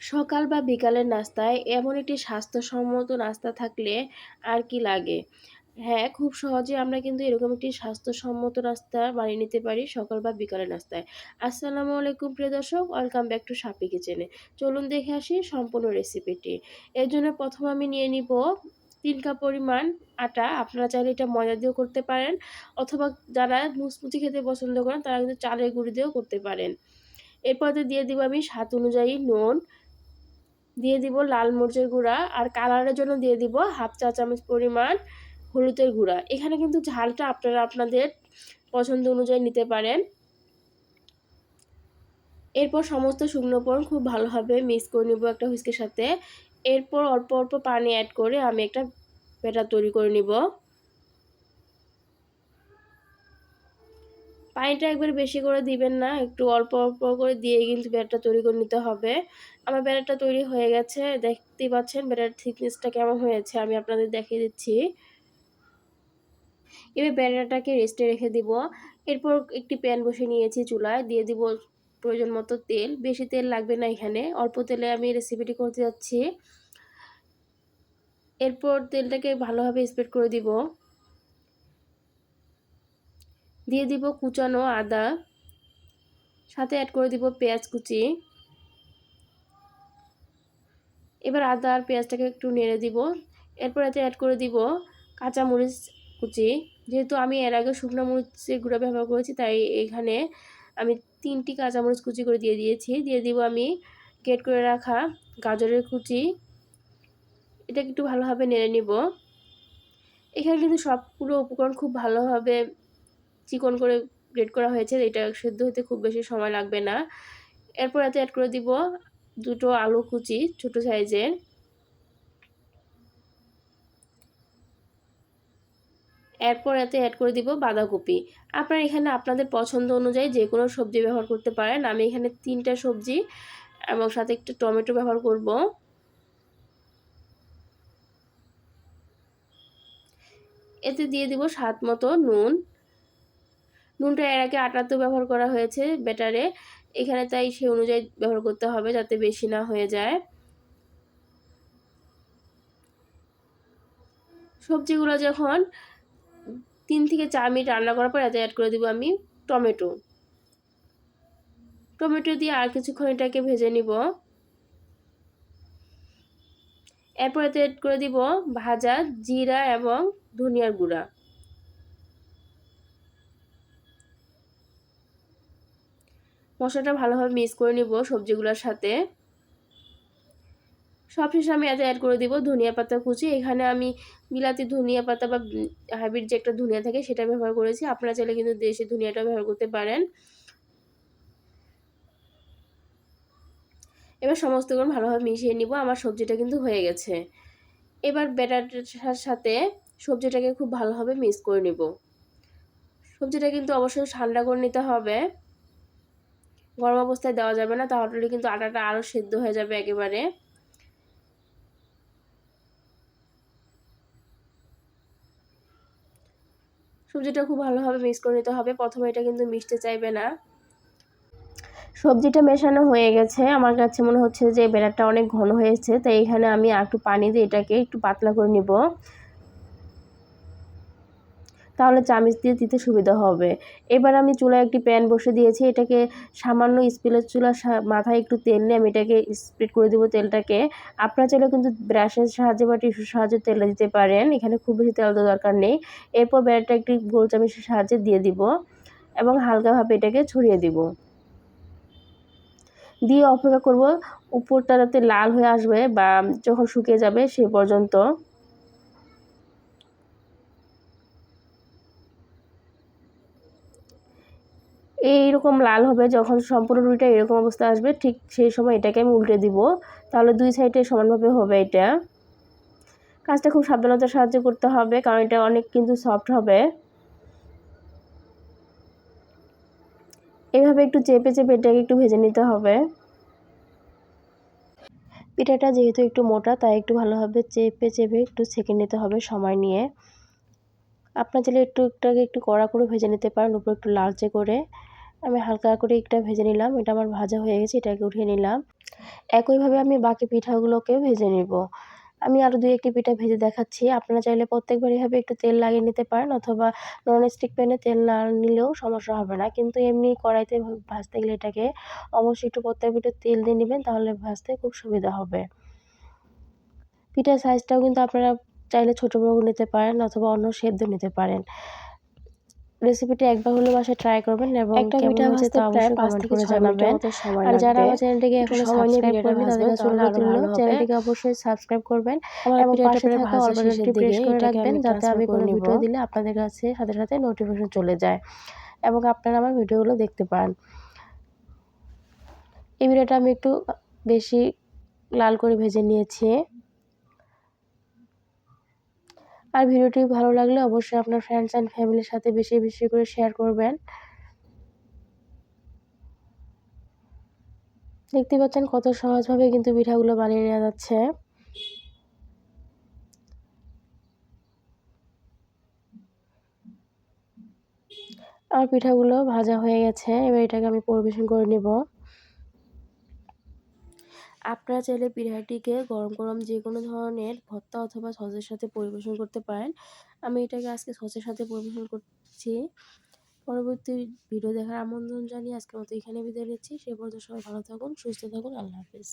সকাল বা বিকালের নাস্তায় এমন একটি স্বাস্থ্যসম্মত নাস্তা থাকলে আর কি লাগে? হ্যাঁ খুব সহজে আমরা কিন্তু এরকম একটি স্বাস্থ্যসম্মত নাস্তা বানিয়ে নিতে পারি সকাল বা বিকালের নাস্তায়। আসসালামু আলাইকুম, প্রিয় দর্শক। ওয়েলকাম ব্যাক টু সাপি কিচেনে চলুন দেখে আসি সম্পূর্ণ রেসিপিটি এর জন্য প্রথম আমি নিয়ে নিব তিন কাপ পরিমাণ আটা। আপনারা চাইলে এটা ময়দা দিয়েও করতে পারেন অথবা যারা মুচমুচি খেতে পছন্দ করেন, তারা কিন্তু চালের গুঁড়ি দিয়েও করতে পারেন। এরপর দিয়ে দিব আমি স্বাদ অনুযায়ী নুন দিয়ে দিব লাল মরিচের গুঁড়া আর কালারের জন্য দিয়ে দিব হাফ চা চামচ পরিমাণ হলুদের গুঁড়া। এখানে কিন্তু ঝালটা আপনারা আপনাদের পছন্দ অনুযায়ী নিতে পারেন। এরপর সমস্ত শুকনো পণ খুব ভালোভাবে মিক্স করে নেব একটা হুইস্কের সাথে। এরপর অল্প অল্প পানি অ্যাড করে আমি একটা ব্যাটার তৈরি করে নিব। পানিটা একবার বেশি করে দিবেন না, একটু অল্প অল্প করে দিয়ে কিন্তু ব্যাটারটা তৈরি করে নিতে হবে। আমার ব্যাটারটা তৈরি হয়ে গেছে, দেখতেই পাচ্ছেন ব্যাটার থিকনেসটা কেমন হয়েছে, আমি আপনাদের দেখিয়ে দিচ্ছি। এবার ব্যাটারটাকে রেস্টে রেখে দিব। এরপর একটি প্যান বসে নিয়েছি চুলায়, দিয়ে দিব প্রয়োজন মতো তেল। বেশি তেল লাগবে না এখানে, অল্প তেলে আমি রেসিপিটি করতে যাচ্ছি। এরপর তেলটাকে ভালোভাবে স্প্রেড করে দিব। দিয়ে দিব কুচানো আদা, সাথে অ্যাড করে দিব পেঁয়াজ কুচি। এবার আদা আর পেঁয়াজটাকে একটু নেড়ে দিব। এরপর এতে অ্যাড করে দিব কাঁচামরিচ কুচি। যেহেতু আমি এর আগে শুকনো মরিচের গুঁড়া ব্যবহার করেছি, তাই এখানে আমি তিনটি কাঁচামরিচ কুচি করে দিয়ে দিয়েছি। দিয়ে দিব আমি কেট করে রাখা গাজরের কুচি। এটাকে একটু ভালোভাবে নেড়ে নিব। এখানে কিন্তু সবগুলো উপকরণ খুব ভালোভাবে চিকন করে গ্রেড করা হয়েছে, এটা সেদ্ধ হতে খুব বেশি সময় লাগবে না। এরপর এতে অ্যাড করে দিব দুটো আলু কুচি ছোট সাইজের এরপর এতে অ্যাড করে দিব বাঁধাকপি। আপনারা এখানে আপনাদের পছন্দ অনুযায়ী যে কোনো সবজি ব্যবহার করতে পারেন। আমি এখানে তিনটা সবজি এবং সাথে একটু টমেটো ব্যবহার করব। এতে দিয়ে দিব স্বাদ মতো নুন। নুনটা এর আগে আটাতে ব্যবহার করা হয়েছে ব্যাটারে এখানে তাই সে অনুযায়ী ব্যবহার করতে হবে যাতে বেশি না হয়ে যায়। সবজিগুলো যখন তিন থেকে চার মিনিট রান্না করার পর এতে অ্যাড করে দেবো আমি টমেটো। টমেটো দিয়ে আর কিছুক্ষণ এটাকে ভেজে নিব। এরপর এতে অ্যাড করে দিব ভাজা, জিরা এবং ধনিয়ার গুঁড়া। মশলাটা ভালোভাবে মিক্স করে নিব সবজিগুলোর সাথে। সবশেষে আমি এতে অ্যাড করে দিব ধনিয়া পাতা কুচি। এখানে আমি বিলাতি ধনিয়া পাতা বা হাইব্রিড যে একটা ধনিয়া থাকে সেটা ব্যবহার করেছি। আপনারা চাইলে কিন্তু দেশি ধনিয়াটা ব্যবহার করতে পারেন। এবার সমস্ত গুণ ভালোভাবে মিশিয়ে নিব। আমার সবজিটা কিন্তু হয়ে গেছে। এবার ব্যাটারটার সাথে সবজিটাকে খুব ভালোভাবে মিক্স করে নিব। সবজিটা কিন্তু অবশ্যই ঠান্ডা করে নিতে হবে। গরম অবস্থায় দেওয়া যাবে না তাহলে কিন্তু আটাটা আরও সেদ্ধ হয়ে যাবে একেবারে। সবজিটা খুব ভালোভাবে মিক্স করে নিতে হবে, প্রথমে এটা কিন্তু মিশতে চাইবে না। সবজিটা মেশানো হয়ে গেছে, আমার কাছে মনে হচ্ছে যে বেড়াটা অনেক ঘন হয়েছে, তাই এখানে আমি একটু পানি দিয়ে এটাকে একটু পাতলা করে নিব। তাহলে চামিচ দিয়ে দিতে সুবিধা হবে। এবার আমি চুলায় একটি প্যান বসে দিয়েছি, এটাকে সামান্য স্পিলের চুলার মাথায় একটু তেল নিয়ে আমি এটাকে স্প্রেড করে দেবো তেলটাকে। আপনারা চাইলে কিন্তু ব্রাশের সাহায্যে বা টিস্যুর সাহায্যে তেলটা দিতে পারেন, এখানে খুব বেশি তেল দেওয়ার দরকার নেই। এরপর ব্যাটারটা একটি গোল চামিচের সাহায্যে দিয়ে দিব এবং হালকাভাবে এটাকে ছড়িয়ে দিব। দিয়ে অপেক্ষা করব, উপরটা যাতে লাল হয়ে আসবে বা যখন শুকিয়ে যাবে সে পর্যন্ত। এইরকম লাল হবে যখন সম্পূর্ণ রুটিটা এরকম অবস্থা আসবে, ঠিক সেই সময় এটাকে আমি উল্টে দিব। তাহলে দুই সাইডে সমানভাবে হবে এটা। কাজটা খুব সাবধানতার সাহায্য করতে হবে, কারণ এটা অনেক কিন্তু সফট হবে। এভাবে একটু চেপে চেপে এটাকে একটু ভেজে নিতে হবে। পিঠাটা যেহেতু একটু মোটা, তাই একটু ভালোভাবে চেপে চেপে একটু ছেঁকে নিতে হবে সময় নিয়ে। আপনার চাইলে একটু একটাকে একটু কড়া করে ভেজে নিতে পারেন, উপরে একটু লালচে করে। আমি হালকা করে একটা ভেজে নিলাম, এটা আমার ভাজা হয়ে গেছে এটাকে উঠিয়ে নিলাম। একইভাবে আমি বাকি পিঠাগুলোকে ভেজে নিব। আমি আরও দুই একটি পিঠা ভেজে দেখাচ্ছি। আপনারা চাইলে প্রত্যেকবার এভাবে একটু তেল লাগিয়ে নিতে পারেন, অথবা ননস্টিক প্যানে তেল না নিলেও সমস্যা হবে না। কিন্তু এমনি কড়াইতে ভাজতে গেলে এটাকে অবশ্যই একটু প্রত্যেক পিঠে তেল দিয়ে নেবেন, তাহলে ভাজতে খুব সুবিধা হবে। পিঠার সাইজটাও কিন্তু আপনারা চাইলে ছোটো বড় নিতে পারেন অথবা অন্য সেদ্ধ নিতে পারেন। রেসিপিটি একবার হলে বাসায় ট্রাই করবেন এবং একটা কেমন পিঠা হয়েছে তা অবশ্যই কমেন্ট করে জানাবেন। আর যারা আমার চ্যানেলটিকে এখনও সাবস্ক্রাইব ভিডিওটা করেনি তাদের কাছে অনুরোধ রইল চ্যানেলটিকে অবশ্যই সাবস্ক্রাইব করবেন এবং পাশে থাকা অল বাটনটি প্রেস করে রাখবেন যাতে আমি কোনো ভিডিও দিলে আপনাদের কাছে সাথে সাথে নোটিফিকেশন চলে যায় এবং আপনারা আমার ভিডিওগুলো দেখতে পান। এই ভিডিওটা আমি একটু বেশি লাল করে ভেজে নিয়েছি। আর ভিডিওটি ভালো লাগলে অবশ্যই আপনার ফ্রেন্ডস অ্যান্ড ফ্যামিলির সাথে বেশি বেশি করে শেয়ার করবেন। দেখতে পাচ্ছেন কত সহজভাবে কিন্তু পিঠাগুলো বানিয়ে নেওয়া যাচ্ছে। আমার পিঠাগুলো ভাজা হয়ে গেছে, এবার এটাকে আমি পরিবেশন করে নেব। আপনারা চাইলে পিঠাটিকে গরম গরম যে কোনো ধরনের ভর্তা অথবা সসের সাথে পরিবেশন করতে পারেন। আমি এটাকে আজকে সসের সাথে পরিবেশন করছি। পরবর্তী ভিডিও দেখার আমন্ত্রণ জানিয়ে আজকের মতো এখানে বিদায় নিচ্ছি। সে পর্যন্ত সবাই ভালো থাকুন, সুস্থ থাকুন। আল্লাহ হাফিজ।